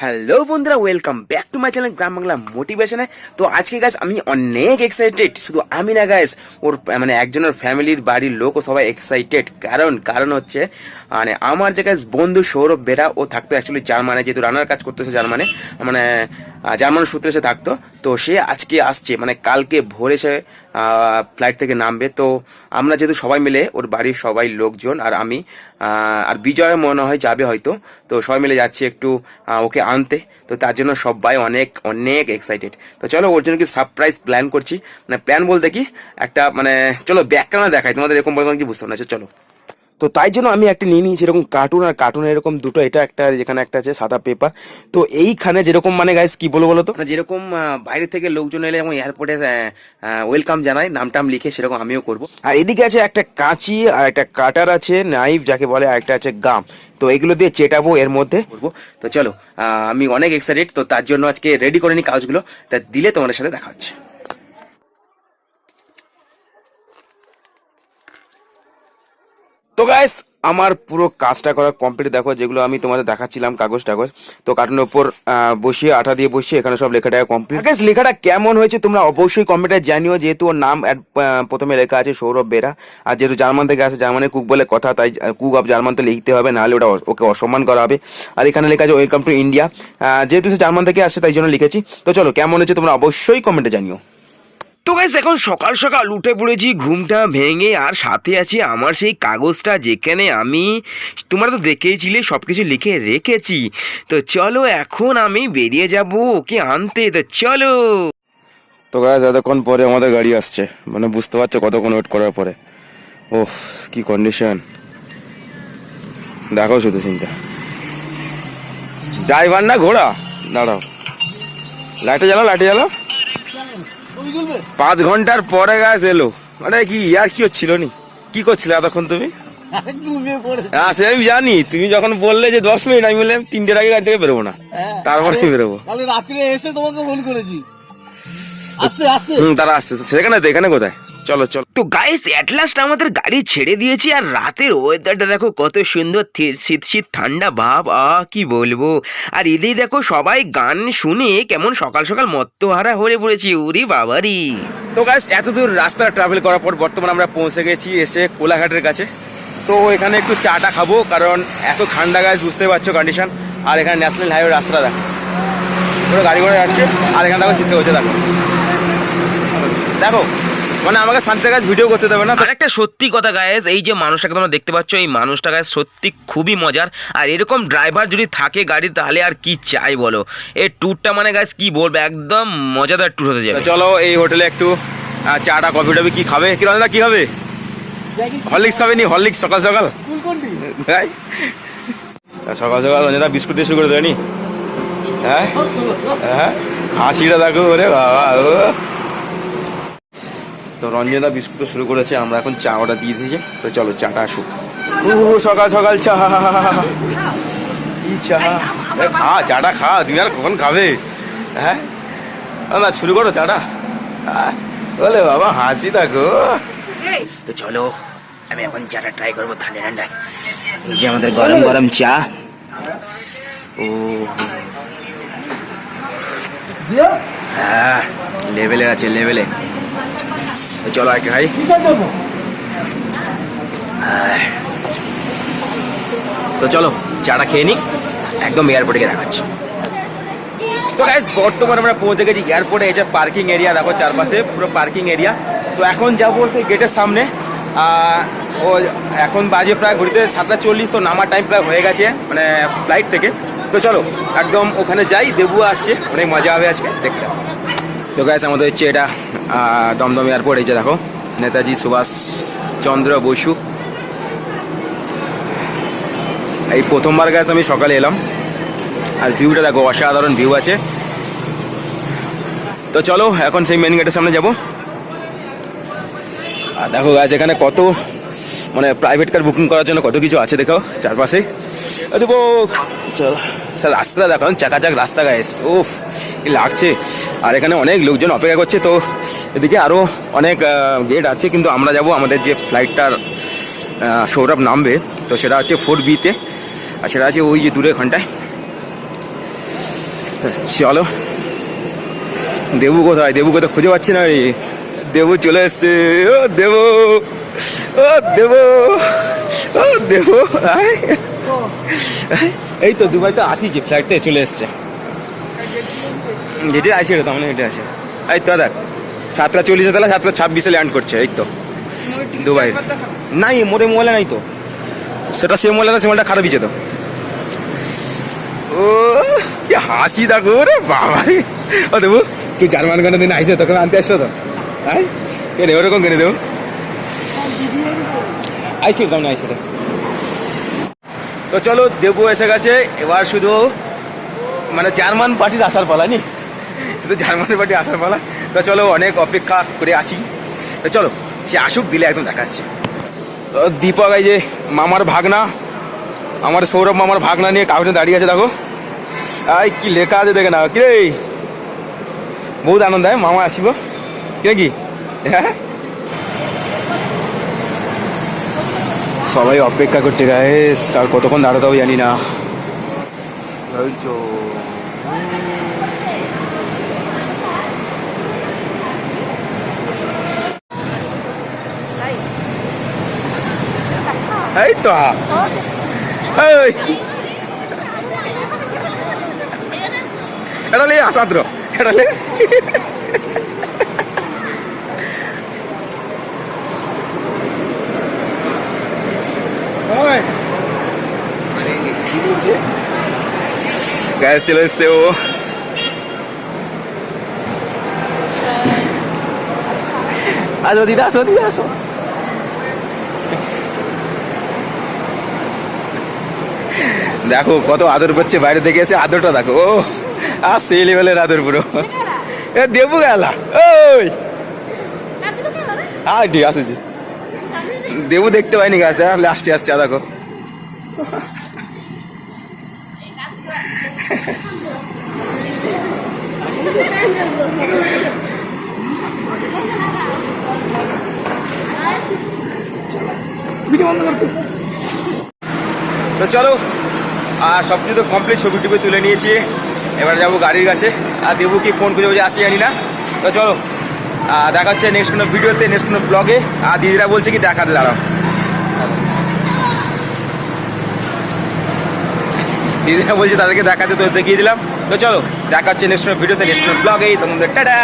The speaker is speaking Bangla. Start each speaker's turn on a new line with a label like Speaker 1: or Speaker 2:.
Speaker 1: হ্যালো বন্ধুরা welcome back to my channel Gram Bangla মোটিভেশনে তো আজকে গাছ আমি অনেক এক্সাইটেড শুধু আমি না গাছ ওর মানে একজনের ফ্যামিলির বাড়ির লোকও সবাই এক্সাইটেড কারণ কারণ হচ্ছে মানে আমার যে গাছ বন্ধু সৌরভ বেরা, ও থাকতো অ্যাকচুয়ালি জার্মানে যেহেতু রানার কাজ করতেছে জার্মানে মানে জার্মান সূত্রে সে থাকতো। তো সে আজকে আসছে মানে কালকে ভোরে সে ফ্লাইট থেকে নামবে। তো আমরা যেহেতু সবাই মিলে, ওর বাড়ির সবাই লোকজন আর আমি আর বিজয় মনে হয় যাবে হয়তো। তো সবাই মিলে যাচ্ছি একটু ওকে আনতে। তো তার জন্য সবাই অনেক অনেক এক্সাইটেড তো চলো ওর জন্য কি সারপ্রাইজ প্ল্যান করছি? মানে প্ল্যান বলতে কি, একটা মানে চলো ব্যাক ক্যামেরা দেখাই। তোমাদের এরকম বলতে কি বুঝতে পারছ চলো। তো তাই জন্য আমি একটা নিয়ে নিয়েছি এরকম কার্টুন আর কার্টুন এরকম দুটো এটা একটা যেখানে একটা আছে সাদা পেপার তো এইখানে যেরকম মানে গাইস কি বলব বলো তো মানে যেরকম বাইরে থেকে লোকজন এলে যেমন এয়ারপোর্টে ওয়েলকাম জানাই নাম টাম লিখে সেরকম আমিও করব। আর এদিকে আছে একটা কাঁচি আর একটা কাটার আছে নাইফ যাকে বলে আর একটা আছে গাম তো এগুলো দিয়ে চেটাবো এর মধ্যে। করব। তো চলো আমি অনেক এক্সাইটেড তো তার জন্য আজকে রেডি করে নি কাজগুলো তা দিলে তোমাদের সাথে দেখা হচ্ছে। তো গাইস আমার পুরো কাজটা করা কমপ্লিট দেখো, যেগুলো আমি তোমাদের দেখাচ্ছিলাম, কাগজ টাগজ। তো কার্টুনের উপর বসিয়ে, আঠা দিয়ে বসিয়ে, এখানে সব লেখাটা কমপ্লিট গাইস লেখাটা কেমন হয়েছে তোমরা অবশ্যই কমেন্টে জানিও, যেহেতু ওর নাম প্রথমে লেখা আছে সৌরভ বেরা। আর যেহেতু জার্মান থেকে আসে, জার্মানে কুক বলে কথা, তাই কুক অফ জার্মান তো লিখতে হবে, নাহলে ওটা ওকে অসম্মান করা হবে। আর এখানে লেখা আছে ওয়েলকাম টু ইন্ডিয়া যেহেতু সে জার্মান থেকে আসছে তাই জন্য লিখেছি। তো চলো, কেমন হয়েছে তোমরা অবশ্যই কমেন্টে জানিও। তো গাইস এখন সকাল সকাল উঠে পড়েছি, ঘুমটা ভেঙে, আর সাথে আছে আমার সেই কাগজটা যেখানে আমি তোমরা তো দেখেইছিলে সব কিছু লিখে রেখেছি। তো চলো এখন আমি বেরিয়ে যাব ওকে আনতে। তো চলো। তো গাইস এতক্ষণ পরে আমাদের গাড়ি আসছে। মানে বুঝতে পারছ কতক্ষণ ওয়েট করার পরে। ওহ কি কন্ডিশন দেখো শুধু চিন্তা। ড্রাইভার না ঘোড়া? দাঁড়াও। লাইটে জ্বালাও লাইটে জ্বালাও। পাঁচ ঘণ্টার পরে গাছ এলো। মানে কি আর কি হচ্ছিল নি? কি করছিলে এতক্ষণ তুমি? হ্যাঁ সে আমি জানি। তুমি যখন বললে যে দশ মিনিট আমি বললাম তিনটের আগে গাড়ি থেকে বেরোবো না। তারপরে বেরোবো।
Speaker 2: রাত্রে এসে তোমাকে ফোন করেছি। আসছে আসছে।
Speaker 1: হুম তারা আসছে। সেখানে তো এখানে কোথায়? চলো চলো। তো গাইস এট লাস্ট আমাদের গাড়ি ছেড়ে দিয়েছি আর রাতের ওয়েদারটা দেখো কত সুন্দর শীত শীত ঠান্ডা ভাব আ কি বলব? আর এদিকে দেখো সবাই গান শুনে কেমন সকাল সকাল মত্তহারা হয়ে পড়েছি উরি বাবারি। তো গাইস এত দূর রাস্তা ট্রাভেল করার পর বর্তমানে আমরা পৌঁছে গেছি এসে কোলাঘাটের কাছে। তো এখানে একটু চাটা খাব কারণ এত ঠান্ডা গাছ বুঝতে পারছ কন্ডিশন আর এখানে ন্যাশনাল হাইওয়ে রাস্তা দেখো। পুরো গাড়ি ঘোড়া যাচ্ছে আর এখানে দেখো চিনতে হচ্ছে দেখো। দেখো মানে আমাকে শান্তি গাছ ভিডিও করতে দেবে না
Speaker 3: আর একটা সত্যি কথা গায়েস এই যে মানুষটাকে তোমরা দেখতে পাচ্ছ এই মানুষটা গায়ে সত্যি খুবই মজার। আর এরকম ড্রাইভার যদি থাকে গাড়ি তাহলে আর কি চাই বলো? এই ট্যুরটা মানে গাছ কি বলব একদম মজাদার ট্যুর হতে যাবে।
Speaker 1: চলো এই হোটেলে একটু চাটা কফি টফি কি খাবে? কি রঞ্জনা কি হবে? হরলিক্স খাবে নি? হরলিক্স সকাল সকাল? সকাল সকাল রঞ্জনা বিস্কুট দিয়ে শুরু করে দেয়নি? হ্যাঁ? হ্যাঁ? হাসিটা দেখো ওরে বাবা। ও তো রঞ্জনা বিস্কুট তো শুরু করেছে আমরা এখন চা অর্ডার দিয়ে দিয়েছি। তো চলো চাটা আসুক। সকাল সকাল চা। কি চা? খা চাটা খা তুমি আর কখন খাবে? হ্যাঁ? না শুরু করো চাটা। বলে বাবা হাসি দেখো। তো চলো আমি এখন চাটা ট্রাই করব ঠান্ডা ঠান্ডা এই যে আমাদের গরম গরম চা। ও। হ্যাঁ লেভেলে আছে লেভেলে চলো আগে খাই। তো চলো, চাটা খেয়ে নি, একদম এয়ারপোর্টে গিয়ে দেখাচ্ছি তো গাইজ বর্তমানে আমরা পৌঁছে গেছি এয়ারপোর্টে এই যে পার্কিং এরিয়া দেখো চারপাশে, পুরো পার্কিং এরিয়া তো এখন যাব সেই গেটের সামনে। ও এখন বাজে প্রায় ঘুরিতে সাতটা চল্লিশ, তো নামার টাইম প্রায় হয়ে গেছে মানে ফ্লাইট থেকে। তো চলো, একদম ওখানে যাই, দেবু আসছে, অনেক মজা হবে আজকে, দেখতে। তো গাইজ আমাদের হচ্ছে এটা দমদম এয়ারপোর্ট এই যে দেখো। নেতাজি সুভাষ চন্দ্র বসু। এই প্রথমবার গাছ আমি সকালে এলাম। আর ভিউটা দেখো, অসাধারণ ভিউ আছে। তো চলো, এখন সেই মেন গেটের সামনে যাব। আর দেখো গাছ এখানে কত মানে প্রাইভেট কার বুকিং করার জন্য কত কিছু আছে দেখো চারপাশে। দেখো চল। স্যার, রাস্তাটা দেখো চাকাচাক রাস্তা গায়েস ওফ কি লাগছে। আর এখানে অনেক লোকজন অপেক্ষা করছে, তো এদিকে আরও অনেক গেট আছে, কিন্তু আমরা যাব আমাদের যে ফ্লাইটটার সৌরভ নামবে, তো সেটা হচ্ছে ফোর বিতে আর সেটা আছে ওই যে দূরে ঘন্টায়। চলো। দেবু কোথায়? দেবু কোথায় খুঁজে পাচ্ছি না দেবু চলে এসছে। ও দেবু! ও দেবু! ও দেবু। এই তো দুবাই তো আসিছি ফ্লাইট থেকে চলে এসছে। যেটি আছে তো মানে হেঁটে আছে। এই তো দেখ সাতটা চল্লিশে তাহলে সাতটা ছাব্বিশে ল্যান্ড করছে এই তো। দুবাই। নাই মোটে মোবাইলে নাই তো। সেটা সে মোবাইলে সে মোবাইলটা খারাপ হয়েছে তো ও কি হাসি দেখো রে বাবা রে। ও দেবু তুই জার্মান কোনো দিন আইসে তোকে আনতে আসছো তো? হ্যাঁ কেনে ওরকম কেনে দেবু? আইসি কেমন আইসি রে? তো চলো দেবু এসে গেছে এবার শুধু মানে জার্মান পার্টির আসার পালা নি? শুধু জার্মান পার্টি আসার পালা। তো চলো অনেক অপেক্ষা করে আছি। তো চলো, সে আসুক, দিলে একদম দেখাচ্ছে। দীপক, এই যে মামার ভাগনা, আমার সৌরভ মামার ভাগনা নিয়ে কাউকে দাঁড়িয়ে আছে, দেখো। আই, কি লেখা আছে, দেখে না কি রে বহুত আনন্দ, হয়? মামা আসিব। কি? হ্যাঁ? সবাই অপেক্ষা করছে, গায়েস। আর কতক্ষণ দাঁড়াতে হবে জানি না। ধৈর্য এই তো এই এটা লে আসাদ্র এটা লে গ্যাস চলে এসছে ও আসো দিদা আসো দিদা আসো দেখো কত আদর করছে, বাইরে থেকে এসে আদরটা দেখো। ও, আর সেই লেভেলের আদর পুরো। এ, দেবু গেলা। ওই। হ্যাঁ ঠিক আসুছি দেবু দেখতে পাইনি গাছে লাস্টে আসছে দেখো। তো চলো। আর সব কিছু তো কমপ্লিট ছবি টুবি তুলে নিয়েছি। এবার যাব গাড়ির কাছে। আর দেবু কি ফোন খুঁজে খুঁজে আসি জানি না। তো চলো দেখা হচ্ছে নেক্সট কোনো ভিডিওতে নেক্সট কোনো ব্লগে আর দিদিরা বলছে কি, দেখাতে দাঁড়াও। দিদিরা বলছে, তাদেরকে দেখাতে তো দেখিয়ে দিলাম। তো চলো দেখা হচ্ছে নেক্সট কোনো ভিডিওতে নেক্সট কোনো ব্লগে তোমাদের টাটা!